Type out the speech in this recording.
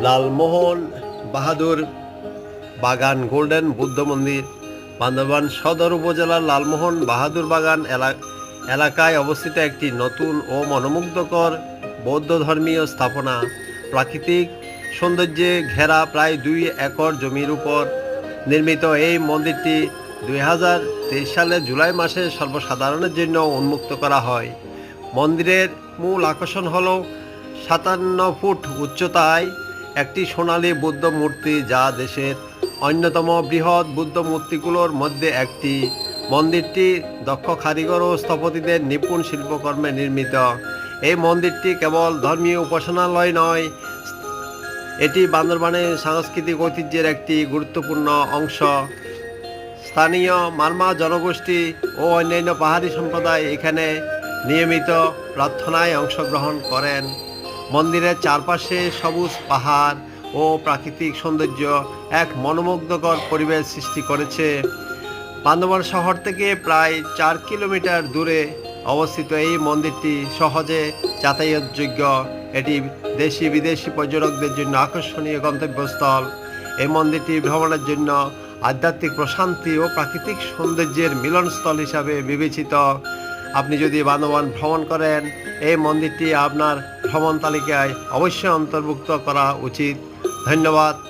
লালমোহন বাহাদুর, বাগান গোল্ডেন, বুদ্ধ মন্দির, বান্দরবান সদর উপজেলার লালমোহন বাহাদুর বাগান এলা- এলাকায় অবস্থিত একটি নতুন ও মনোমুগ্ধকর বৌদ্ধ ধর্মীয় স্থাপনা। প্রাকৃতিক সৌন্দর্যে ঘেরা প্রায় দুই একর জমির উপর নির্মিত এই মন্দিরটি দুই হাজার তেইশ সালের জুলাই মাসে সর্বসাধারণের জন্য উন্মুক্ত করা হয়। মন্দিরের মূল আকর্ষণ হল সাতান্ন ফুট উচ্চতায় একটি সোনালী বুদ্ধ মূর্তি যা দেশের অন্যতম বৃহৎ বুদ্ধ মূর্তিগুলোর মধ্যে একটি। মন্দিরটি দক্ষ কারিগর ও স্থপতিদের নিপুণ শিল্পকর্মে নির্মিত। এই মন্দিরটি কেবল ধর্মীয় উপাসনালয় নয়, এটি বান্দরবানের সাংস্কৃতিক ঐতিহ্যের একটি গুরুত্বপূর্ণ অংশ। স্থানীয় মারমা জনগোষ্ঠী ও অন্যান্য পাহাড়ি সম্প্রদায় এখানে নিয়মিত প্রার্থনায় অংশগ্রহণ করেন। মন্দিরের চারপাশে সবুজ পাহাড় ও প্রাকৃতিক সৌন্দর্য এক মনোমুগ্ধকর পরিবেশ সৃষ্টি করেছে। বান্দরবান শহর থেকে প্রায় চার কিলোমিটার দূরে অবস্থিত এই মন্দিরটি সহজে যাতায়াতযোগ্য। এটি দেশি বিদেশি পর্যটকদের জন্য আকর্ষণীয় গন্তব্যস্থল। এই মন্দিরটি ভ্রমণের জন্য আধ্যাত্মিক প্রশান্তি ও প্রাকৃতিক সৌন্দর্যের মিলনস্থল হিসাবে বিবেচিত। আপনি যদি বান্দরবান ভ্রমণ করেন, এই মন্দিরটি আপনার ভ্রমণ তালিকায় অবশ্যই অন্তর্ভুক্ত করা উচিত। ধন্যবাদ।